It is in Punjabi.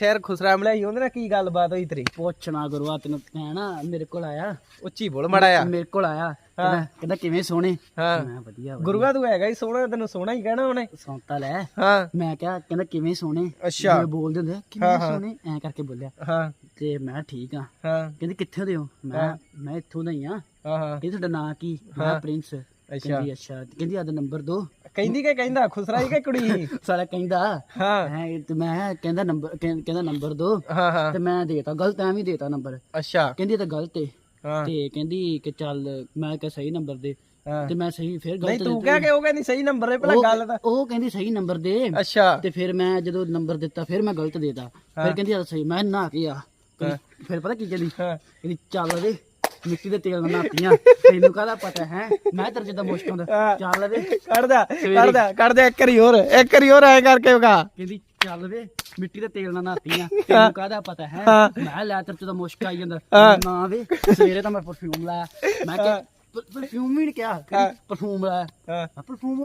ਠਹਿਰ ਖੁਸਰਾ ਮਿਲਾਈ ਉਹਦੇ ਨਾਲ ਕੀ ਗੱਲਬਾਤ ਹੋਈ ਤੇਰੀ? ਪੁੱਛਣਾ ਗੁਰੂਆ ਤੈਨੂੰ ਕਹਿਣਾ ਮੇਰੇ ਕੋਲ ਆਇਆ। ਉੱਚੀ ਬੋਲ ਮੜਾ ਆ ਮੇਰੇ ਕੋਲ ਆਇਆ। ਕਹਿੰਦਾ ਕਹਿੰਦਾ ਕਿਵੇਂ ਸੋਹਣੇ? ਹਾਂ। ਮੈਂ ਵਧੀਆ ਗੁਰੂਆ ਤੂੰ ਹੈਗਾ ਹੀ ਸੋਹਣਾ ਤੈਨੂੰ ਸੋਹਣਾ ਹੀ ਕਹਿਣਾ ਉਹਨੇ। ਸੌਂਤਾ ਲੈ। ਹਾਂ। ਮੈਂ ਕਿਹਾ ਕਹਿੰਦਾ ਕਿਵੇਂ ਸੋਹਣੇ? ਅੱਛਾ। ਜਿਵੇਂ ਬੋਲਦੇ ਹੁੰਦੇ ਕਿਵੇਂ ਸੋਹਣੇ? ਐ ਕਰਕੇ ਬੋਲਿਆ। ਹਾਂ। ਤੇ ਮੈਂ ਠੀਕ ਆ। ਹਾਂ। ਕਹਿੰਦੀ ਕਿੱਥੇ ਦੇ ਹੋ? ਮੈਂ ਮੈਂ ਇੱਥੋਂ ਦਾ ਹੀ ਆ। ਹਾਂ ਹਾਂ। ਤੁਹਾਡਾ ਨਾਂ ਕੀ? ਮੈਂ ਪ੍ਰਿੰਸ। ਅੱਛਾ। ਕਹਿੰਦੀ ਅੱਛਾ। ਕਹਿੰਦੀ ਆਦਾ ਨੰਬਰ ਦੋ। ਕਹਿੰਦੀ ਕਿ ਕਹਿੰਦਾ? ਖੁਸਰਾ ਹੀ ਕਿ ਕੁੜੀ? ਸਾਲਾ ਕਹਿੰਦਾ। ਹਾਂ। ਹੈ ਤੇ ਮੈਂ ਕਹਿੰਦਾ ਨੰਬਰ ਕਹਿੰਦਾ ਨੰਬਰ ਦੋ। ਹਾਂ ਹਾਂ। ਤੇ ਮੈਂ ਦੇਤਾ। ਗਲਤ ਐਵੇਂ ਦੇਤਾ ਨੰਬਰ। ਅੱਛਾ। ਕਹਿੰਦੀ ਇਹ ਤਾਂ ਗਲਤ ਏ। ਹਾਂ। ਤੇ ਕਹਿੰਦੀ ਕਿ ਚੱਲ ਮੈਂ ਕਿਹਾ ਸਹੀ ਨੰਬਰ ਦੇ। ਤੇ ਮੈਂ ਸਹੀ ਫਿਰ ਨਹੀਂ ਗਲਤ ਤੂੰ ਕਹਿ ਕੇ ਉਹ ਕਹਿੰਦੀ ਸਹੀ ਨੰਬਰ ਹੈ ਭਲਾ ਉਹ- ਗੱਲ ਤਾਂ ਉਹ ਕਹਿੰਦੀ ਸਹੀ ਨੰਬਰ ਦੇ। ਅੱਛਾ। ਤੇ ਫਿਰ ਮੈਂ ਜਦੋਂ ਨੰਬਰ ਦਿੱਤਾ ਫਿਰ ਮੈਂ ਗਲਤ ਦੇਤਾ। ਫਿਰ ਕਹਿੰਦੀ ਆ ਸਹੀ। ਮੈਂ ਨਾ ਕੇ ਆ ਫਿਰ ਪਤਾ ਕੀ ਕਹਿੰਦੀ? ਚੱਲ ਮਿੱਟੀ ਦੇ ਤੇਲ ਨਾਲ ਨਾਤੀਆਂ ਤੈਨੂੰ ਕਾਹਦਾ ਪਤਾ ਹੈ? ਮੈਂ ਤੇਰੇ ਜਿੱਦਾਂ ਮੁਸ਼ਕ ਹੁੰਦਾ ਹਾਂ। ਚੱਲ ਵੇ। ਕੱਢ ਦਾ ਕੱਢ ਦਾ ਕੱਢ ਦੇ ਇੱਕ ਵਾਰੀ ਹੋਰ ਇੱਕ ਵਾਰੀ ਹੋਰ ਐ ਕਰਕੇ ਵਿਖਾ। ਕਹਿੰਦੀ ਚੱਲ ਵੇ ਮਿੱਟੀ ਦੇ ਤੇਲ ਨਾਲ ਨਾਤੀਆਂ ਤੈਨੂੰ ਕਾਹਦਾ ਪਤਾ ਹੈ? ਮੈਂ ਲੈ ਤੇਰੇ ਤਾਂ ਮੁਸ਼ਕ ਆਈ ਜਾਂਦਾ। ਨਾ ਵੇ ਸਵੇਰੇ ਤਾਂ ਮੈਂ ਪਰਫਿਊਮ ਲਾਇਆ। ਮੈਂ ਕਿਹਾ ਪਰਫਿਊਮ ਵੀ ਨਹੀਂ ਕਿਹਾ। ਪਰਫਿਊਮ ਲਾਇਆ। ਹਾਂ। ਪਰਫਿਊਮ